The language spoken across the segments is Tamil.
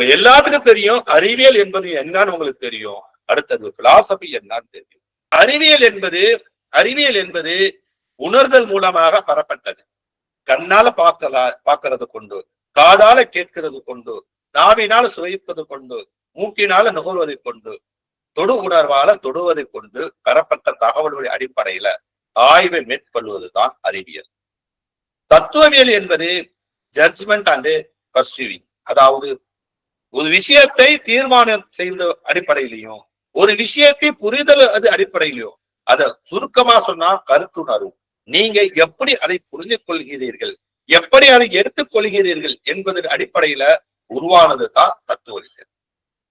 உங்க எல்லாத்துக்கும் தெரியும். அறிவியல் என்பது என்னன்னு உங்களுக்கு தெரியும். அடுத்தது பிலாசபி என்னன்னு தெரியும். அறிவியல் என்பது அறிவியல் என்பது உணர்தல் மூலமாக பரப்பட்டது கண்ணால பார்க்கல பார்க்கறது கொண்டு காதால கேட்கிறது கொண்டு நாவினால சுவைப்பது கொண்டு மூக்கினால நுகர்வதை கொண்டு தொடு உணர்வால தொடுவதை கொண்டு பெறப்பட்ட தகவல்களுடைய அடிப்படையில ஆய்வை மேற்கொள்வதுதான் அறிவியல். தத்துவவியல் என்பது ஜட்ஜ்மெண்ட் அண்ட் பர்சீவிங் அதாவது ஒரு விஷயத்தை தீர்மானம் செய்த அடிப்படையிலையும் ஒரு விஷயத்தை புரிதல் அது அடிப்படையிலையும் அத சுருக்கமா சொன்னா கருத்துணர்வு நீங்க எப்படி அதை புரிந்து கொள்கிறீர்கள் எப்படி அதை எடுத்துக் கொள்கிறீர்கள் என்பதன் அடிப்படையில உருவானது தான் தத்துவவியல்.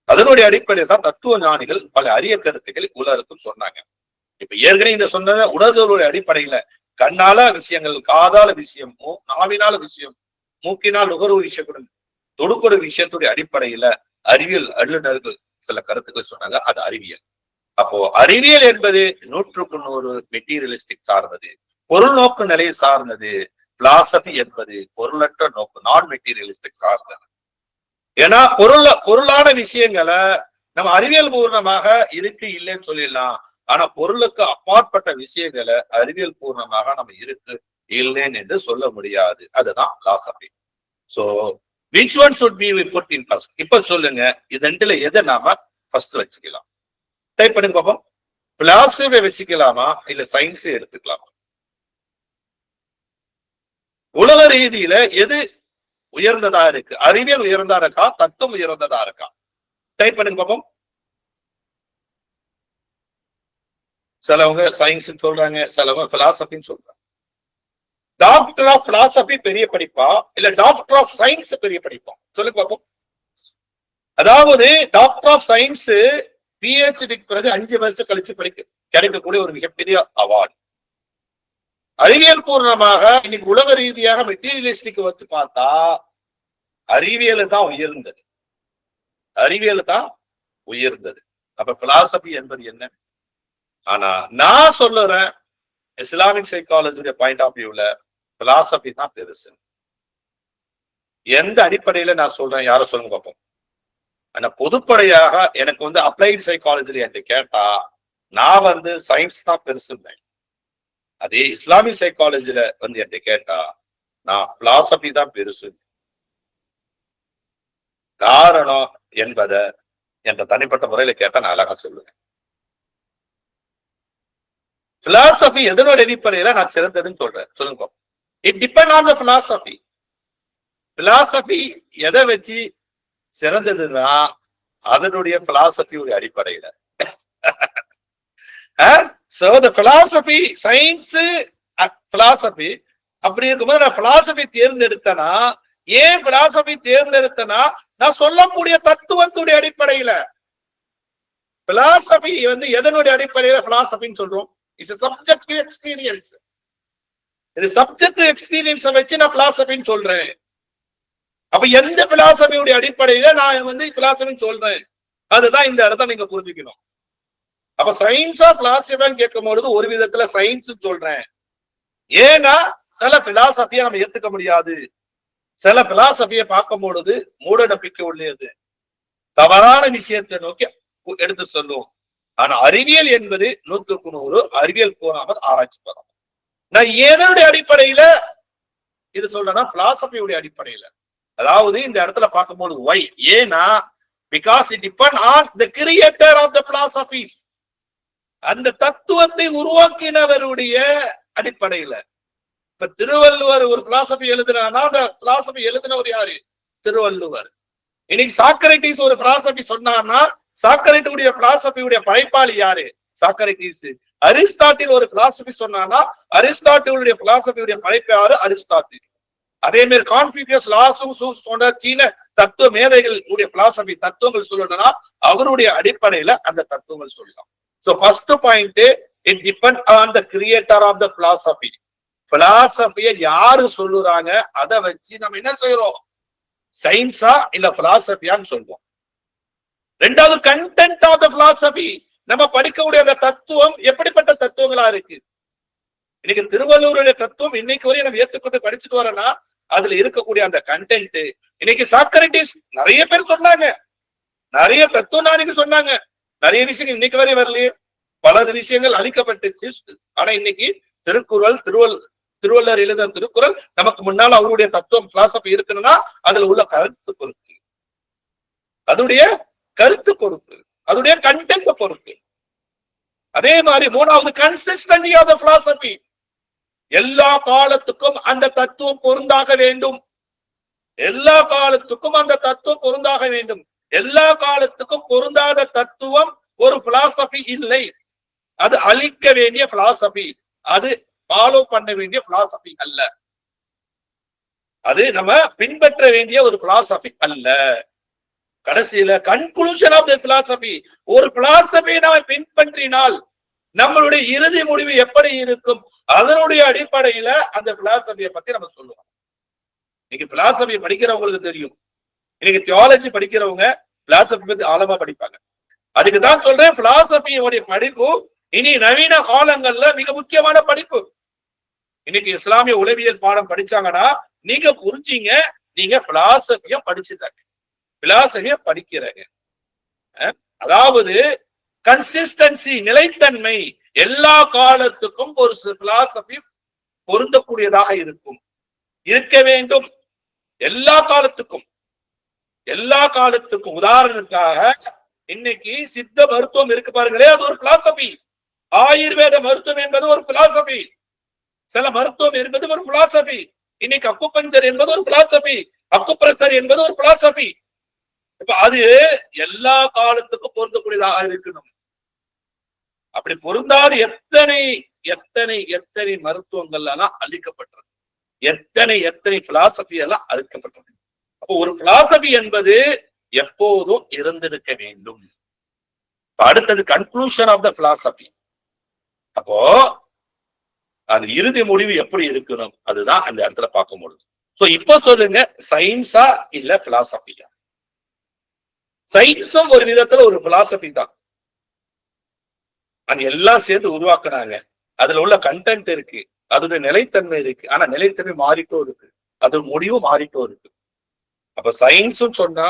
அதனுடைய அடிப்படையில் தான் தத்துவ ஞானிகள் பல அரிய கருத்துக்களை உலகத்துக்கும் சொன்னாங்க. இப்ப ஏற்கனவே இந்த சொன்ன உணர்வுகளுடைய அடிப்படையில கண்ணால விஷயங்கள் காதால விஷயம் மூ- நாவினால விஷயம் மூக்கினால் நுகர்வு விஷயத்துடன் தொடுக்கொடு விஷயத்துடைய அடிப்படையில அறிவியல் வல்லுநர்கள் சில கருத்துக்களை சொன்னாங்க. அது அறிவியல். அப்போ அறிவியல் என்பது நூற்றுக்கு நூறு மெட்டீரியலிஸ்டிக் சார்ந்தது பொருள் நோக்கு நிலையை சார்ந்தது பிலாசபி என்பது பொருளற்ற நோக்கு நான் மெட்டீரியலிஸ்டிக் சார்ந்தது. ஏன்னா பொருள் பொருளான விஷயங்களை நம்ம அறிவியல் பூர்ணமாக இருக்கு இல்லைன்னு சொல்லிடலாம். ஆனா பொருளுக்கு அப்பாற்பட்ட விஷயங்களை அறிவியல் பூர்ணமாக நம்ம இருக்கு இல்லைன்னு என்று சொல்ல முடியாது. அதுதான் philosophy so which one should be fourteen plus இப்ப சொல்லுங்க. இது ரெண்டுல எதை நாம ஃபர்ஸ்ட் வச்சுக்கலாம். டைப் பண்ணுங்க பாப்போம். பிளாசிபை வச்சுக்கலாமா? இல்ல சயின்ஸ் எடுத்துக்கலாமா? உலக ரீதியில எது உயர்ந்ததா இருக்கு? அறிவியல் உயர்ந்ததா இருக்கா? தத்துவம் உயர்ந்ததா இருக்கா? டைப் பண்ணுங்க பாப்போம். சிலவங்க சயின்ஸ் சொல்றாங்க. சிலவங்க பிலாசபின்னு சொல்றாங்க. டாக்டர் ஆஃப் பிலாசபி பெரிய படிப்பா? இல்ல டாக்டர் ஆஃப் சயின்ஸ் பெரிய படிப்பா? சொல்லு பாப்போம். அதாவது டாக்டர் ஆஃப் சயின்ஸ் பிஹெச்டிக்கு பிறகு அஞ்சு வருஷம் கழிச்சு படிக்க கிடைக்கக்கூடிய ஒரு மிகப்பெரிய அவார்டு அறிவியல் பூர்ணமாக இன்னைக்கு உலக ரீதியாக மெட்டீரியலிஸ்டிக் வச்சு பார்த்தா அறிவியல் தான் உயர்ந்தது. அறிவியல் தான் உயர்ந்தது. அப்ப பிலாசபி என்பது என்ன? ஆனா நான் சொல்லுறேன் இஸ்லாமிக் சைக்காலஜியுடைய பாயிண்ட் ஆஃப் வியூல பிலாசபி தான் பெருசு எந்த அடிப்படையில நான் சொல்றேன் யார சொல்லுங்க பார்ப்போம் ஆனா பொதுப்படையாக எனக்கு வந்து அப்ளைடு சைக்காலஜி என்கிட்ட கேட்டா நான் வந்து சயின்ஸ் தான் பெருசுன்னேன் அதே இஸ்லாமிக் சைக்காலஜில வந்து என்கிட்ட கேட்டா நான் பிலாசபி தான் பெருசு காரணம் என்பத என்ற தனிப்பட்ட முறையில கேட்டா நான் அழகா சொல்லுவேன். பிலாசபி எதனோட அடிப்படையில நான் சிறந்ததுன்னு சொல்றேன். சொல்லுங்க it depend on the philosophy philosophy எதை வச்சு சிறந்ததுன்னா அதனுடைய பிலாசபியுடைய அடிப்படையில. So the philosophy science philosophy அப்படி இருக்கும்போது நான் பிலாசபி தேர்ந்தெடுத்தனா ஏன் பிலாசபி தேர்ந்தெடுத்தனா நான் சொல்லக்கூடிய தத்துவத்துடைய அடிப்படையில. பிலாசபி வந்து எதனுடைய அடிப்படையில பிலாசபின்னு சொல்றோம்? இட்ஸ் சப்ஜெக்ட் எக்ஸ்பீரியன்ஸ் இது சப்ஜெக்ட் எக்ஸ்பீரியன்ஸை வச்சு நான் பிலாசபின்னு சொல்றேன். அப்ப எந்த பிலாசபியுடைய அடிப்படையில நான் வந்து பிலாசபின்னு சொல்றேன். அதுதான் இந்த இடத்த நீங்க புரிஞ்சுக்கணும். அப்ப சயின்ஸா பிலாசபின்னு கேட்கும் பொழுது ஒரு விதத்துல சயின்ஸ் சொல்றேன். ஏன்னா சில பிலாசபியை நம்ம ஏத்துக்க முடியாது. சில பிலாசபியை பார்க்கும் பொழுது மூட நம்பிக்கை உள்ளது. தவறான விஷயத்தை நோக்கி எடுத்து சொல்லுவோம் ஆனா அறிவியல் என்பது நூற்றுக்கு நூறு அறிவியல் கூறாமல் ஆராய்ச்சி பெறும் நான் எதனுடைய அடிப்படையில இது சொல்றேன்னா பிலாசபியுடைய அடிப்படையில. அதாவது இந்த இடத்துல பார்க்கும்போது ஒய் ஏன்னா because it depend on the creator of the philosophies அந்த தத்துவத்தை உருவாக்கினவருடைய அடிப்படையில. இப்ப திருவள்ளுவர் ஒரு பிலாசபி எழுதுனா அந்த பிலாசபி எழுதினவர் யாரு? திருவள்ளுவர். இன்னைக்கு சாக்கரைட்டிஸ் ஒரு பிலாசபி சொன்னார்னா சாக்கரைட்டுடைய பிலாசபியுடைய படைப்பாளி யாரு? சாக்கரைட்டிஸ் அரிஸ்டாட்டில் ஒரு பிலாசபி சொன்னான்னா அரிஸ்டாட்டிலுடைய பிலாசபியுடைய படைப்பாரு அரிஸ்டாட்டில். அதே மாதிரி கான்பியூஷியஸ் லாசும் சொன்ன சீன தத்துவ மேதைகளுடைய பிலாசபி தத்துவங்கள் சொல்லணும்னா அவருடைய அடிப்படையில அந்த தத்துவங்கள் சொல்லலாம். So first point it depend on the creator of the philosophy பிலாசபிய யாரு சொல்லுறாங்க? அதை வச்சு நம்ம என்ன செய்யறோம்? சயின்ஸா இல்ல பிலாசபியான்னு சொல்லுவோம் ரெண்டாவது கண்டென்ட் ஆஃப் த பிலாசபி நம்ம படிக்கக்கூடிய அந்த தத்துவம் எப்படிப்பட்ட தத்துவங்களா இருக்கு? இன்னைக்கு திருவள்ளுவருடைய தத்துவம் இன்னைக்கு வரையும் நம்ம ஏற்றுக்கொண்டு படிச்சுட்டு வரோம்னா அதுல இருக்கக்கூடிய அந்த கண்டென்ட் இன்னைக்கு சாக்கரட்டிஸ் நிறைய பேர் சொன்னாங்க. நிறைய தத்துவம் நாளைக்கு சொன்னாங்க. நிறைய விஷயங்கள் இன்னைக்கு வரை வரலையே. பல விஷயங்கள் அழிக்கப்பட்டுச்சு. ஆனா இன்னைக்கு திருக்குறள் திருவள் திருவள்ளுவர் எழுத திருக்குறள் நமக்கு முன்னால அவருடைய தத்துவம் பிலாசபி இருக்குன்னா அதுல உள்ள கருத்து பொறுத்து அதனுடைய கருத்து பொறுத்து அதோடைய கண்டென்ட் பொறுத்து. அதே மாதிரி மூணாவது கன்சிஸ்டன்டி ஆஃப் பிலாசபி எல்லா காலத்துக்கும் அந்த தத்துவம் பொருந்தாக வேண்டும். எல்லா காலத்துக்கும் அந்த தத்துவம் பொருந்தாக வேண்டும். எல்லா காலத்துக்கும் பொருந்தாத தத்துவம் ஒரு பிலாசபி இல்லை. அது அழிக்க வேண்டிய பிலாசபி அது ஃபாலோ பண்ண வேண்டிய பிலாசபி அல்ல. அது நம்ம பின்பற்ற வேண்டிய ஒரு பிலாசபி அல்ல. கடைசியில கன்க்ளூஷன் ஆஃப் த பிலாசபி ஒரு பிலாசபி நாம பின்பற்றினால் நம்மளுடைய இறுதி முடிவு எப்படி இருக்கும்? அதனுடைய அடிப்படையில அந்த பிலாசபியை பத்தி நம்ம சொல்லுவோம். இன்னைக்கு பிலாசபி படிக்கிறவங்களுக்கு தெரியும். இன்னைக்கு தியாலஜி படிக்கிறவங்க பிலாசபி பத்தி ஆழமா படிப்பாங்க. அதுக்கு தான் சொல்றேன் பிலாசபியோடைய படிப்பு இனி நவீன காலங்கள்ல மிக முக்கியமான படிப்பு. இன்னைக்கு இஸ்லாமிய உளவியல் பாடம் படிச்சாங்கன்னா நீங்க புரிஞ்சீங்க நீங்க பிலாசபிய படிச்சுட்டாங்க பிலாசபிய படிக்கிறீங்க. அதாவது கன்சிஸ்டன்சி நிலைத்தன்மை எல்லா காலத்துக்கும் ஒரு பிலாசபி பொருந்தக்கூடியதாக இருக்கும். இருக்க வேண்டும். எல்லா காலத்துக்கும். எல்லா காலத்துக்கும். உதாரணத்துக்காக இன்னைக்கு சித்த மருத்துவம் இருக்கு பாருங்களே அது ஒரு பிலாசபி ஆயுர்வேத மருத்துவம் என்பது ஒரு பிலாசபி சில மருத்துவம் என்பது ஒரு பிலாசபி இன்னைக்கு அக்குப்பஞ்சர் என்பது ஒரு பிலாசபி அக்குப்ரஷர் என்பது ஒரு பிலாசபி இப்ப அது எல்லா காலத்துக்கும் பொருந்தக்கூடியதாக இருக்கணும். அப்படி பொருந்தாது எத்தனை எத்தனை எத்தனை மருத்துவங்கள் எல்லாம் அழிக்கப்பட்டது. எத்தனை எத்தனை பிலாசபி எல்லாம் அழிக்கப்பட்டது. அப்போ ஒரு பிலாசபி என்பது எப்போதும் இருந்திருக்க வேண்டும். அடுத்தது கன்க்ளூஷன் ஆஃப் த பிலாசபி அப்போ அது இறுதி முடிவு எப்படி இருக்கணும்? அதுதான் அந்த இடத்துல பார்க்க முடியும் சோ இப்போ சொல்லுங்க சயின்ஸா இல்ல பிலாசபியா சயின்ஸும் ஒரு விதத்துல ஒரு பிலாசபி தான். அது எல்லாம் சேர்ந்து உருவாக்குனாங்க. அதுல உள்ள கண்டென்ட் இருக்கு. அதோட நிலைத்தன்மை இருக்கு. ஆனா நிலைத்தன்மை மாறிட்டும் இருக்கு. அது முடிவு மாறிட்டும் இருக்கு. அப்ப சயின்ஸும் சொன்னா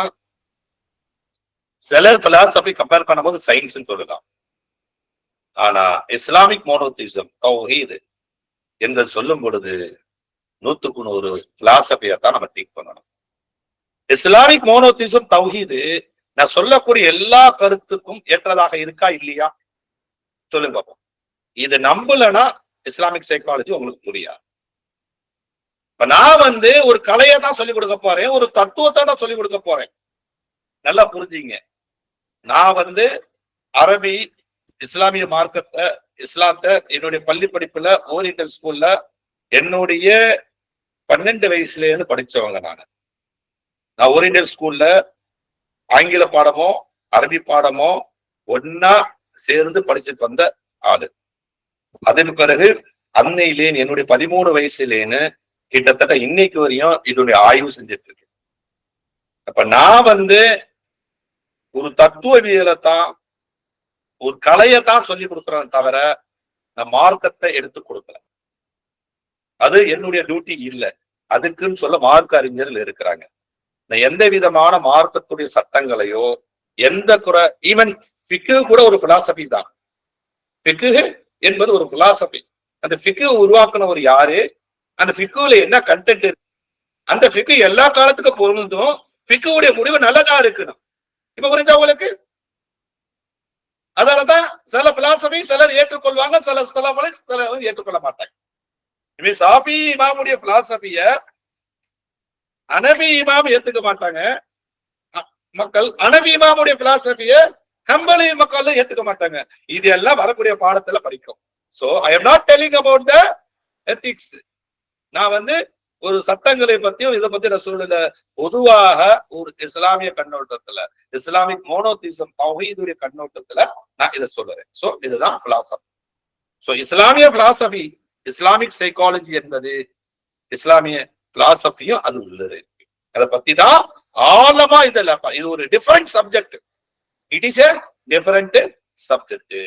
சில பிலாசபி கம்பேர் பண்ணும்போது சயின்ஸ் சொல்லலாம் ஆனா இஸ்லாமிக் மோனோத்திசம் தௌஹீது என்று சொல்லும் பொழுது நூத்துக்கு நூறு பிலாசபியை தான் நம்ம டீக் பண்ணணும். இஸ்லாமிக் மோனோத்திசம் தௌஹீது நான் சொல்லக்கூடிய எல்லா கருத்துக்கும் ஏற்றதாக இருக்கா இல்லையா? சொல்லுங்க பாப்போம். இது நம்பலன்னா இஸ்லாமிக் சைக்காலஜி உங்களுக்கு புரியாது. இப்ப நான் வந்து ஒரு கலையை தான் சொல்லிக் கொடுக்க போறேன் ஒரு தத்துவத்தை தான் சொல்லிக் கொடுக்க போறேன். நல்லா புரிஞ்சுங்க. நான் வந்து அரபி இஸ்லாமிய மார்க்கத்தை இஸ்லாத்தை என்னுடைய பள்ளி படிப்புல ஓரியண்டல் ஸ்கூல்ல என்னுடைய பன்னெண்டு வயசுல இருந்து படிச்சவங்க நான். நான் ஓரியண்டல் ஸ்கூல்ல ஆங்கில பாடமோ அரபி பாடமோ ஒன்னா சேர்ந்து படிச்சுட்டு வந்த ஆளு. அதன் பிறகு அன்னையிலேன் என்னுடைய பதிமூணு வயசுலேன்னு கிட்டத்தட்ட இன்னைக்கு வரையும் இதனுடைய ஆய்வு செஞ்சுட்டு இருக்கு அப்ப நான் வந்து ஒரு தத்துவவியலை தான் ஒரு கலையை தான் சொல்லி கொடுக்குறேன் தவிர நான் மார்க்கத்தை எடுத்து கொடுக்கல. அது என்னுடைய டியூட்டி இல்லை. அதுக்குன்னு சொல்ல மார்க் அறிஞர்கள் இருக்கிறாங்க. எந்த விதமான மார்க்கத்துடைய சட்டங்களையோ எந்த குறை ஈவன் பிக்கு கூட ஒரு பிலாசபி தான். பிக்கு என்பது ஒரு பிலாசபி அந்த பிக்கு உருவாக்குனவர் யாரு? அந்த பிக்குல என்ன கண்டென்ட் இருக்கு? அந்த பிக்கு எல்லா காலத்துக்கும் பொருந்தும். பிக்குடைய முடிவு நல்லதா இருக்கணும். இப்ப புரிஞ்சா உங்களுக்கு? அதனாலதான் சில பிலாசபி சிலர் ஏற்றுக்கொள்வாங்க சில சில சிலர் ஏற்றுக்கொள்ள மாட்டாங்க. இவன் சாபி இமாமுடைய பிலாசபிய அனபி இமாம் ஏத்துக்க மாட்டாங்க. மக்கள் அனபி இமாமுடைய பிலாசபிய கம்பளி மக்கள் ஏத்துக்க மாட்டாங்க. இது எல்லாம் வரக்கூடிய பாடத்துல படிக்கும். So I am not telling about the ethics நான் வந்து ஒரு சட்டங்களை பத்தியும் இதை பத்தி நான் சொல்லல. பொதுவாக ஒரு இஸ்லாமிய கண்ணோட்டத்துல இஸ்லாமிக் மோனோதிசம் தௌஹீதுடைய கண்ணோட்டத்துல நான் இதை சொல்லுறேன். சோ இதுதான் பிலாசபி சோ இஸ்லாமிய பிலாசபி இஸ்லாமிக் சைக்காலஜி என்பது இஸ்லாமிய பிலாசபியும் அது உள்ளது. அதை பத்தி தான் ஆழமா இதுல இது ஒரு different subject it is a different subject